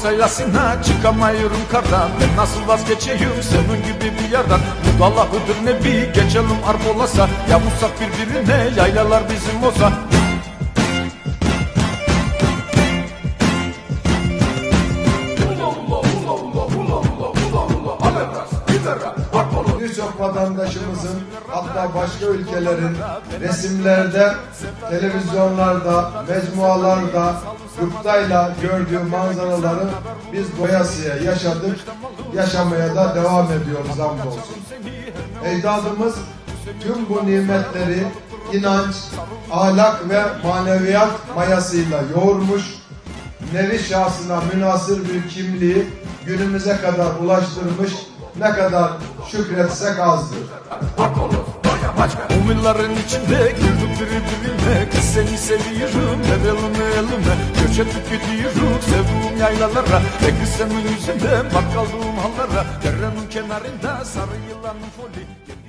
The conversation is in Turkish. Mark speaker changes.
Speaker 1: olsa yasına çıkamıyorum kardan. Ben nasıl vazgeçeyim senin gibi bir yerden? Mudalla Hıdır Nebi geçelim arp olasa Yavuzsak birbirine yaylalar bizim olsa.
Speaker 2: Birçok vatandaşımızın hatta başka ülkelerin resimlerde, televizyonlarda, mecmualarda, gıptayla gördüğü manzaraları biz doyasıya yaşadık, yaşamaya da devam ediyoruz hamdolsun. Ecdadımız tüm bu nimetleri inanç, ahlak ve maneviyat mayasıyla yoğurmuş, nevi şahsına münasır bir kimliği günümüze kadar ulaştırmış, ne kadar şükretsek azdır.
Speaker 1: Umilların içinde girdik birbirine Kız seni seviyorum elime elime. Göç edip gidiyorum sevduğum yaylalara. Ve kız senin yüzünden bak kaldığım hallara. Derenin kenarında sarı yılanın foli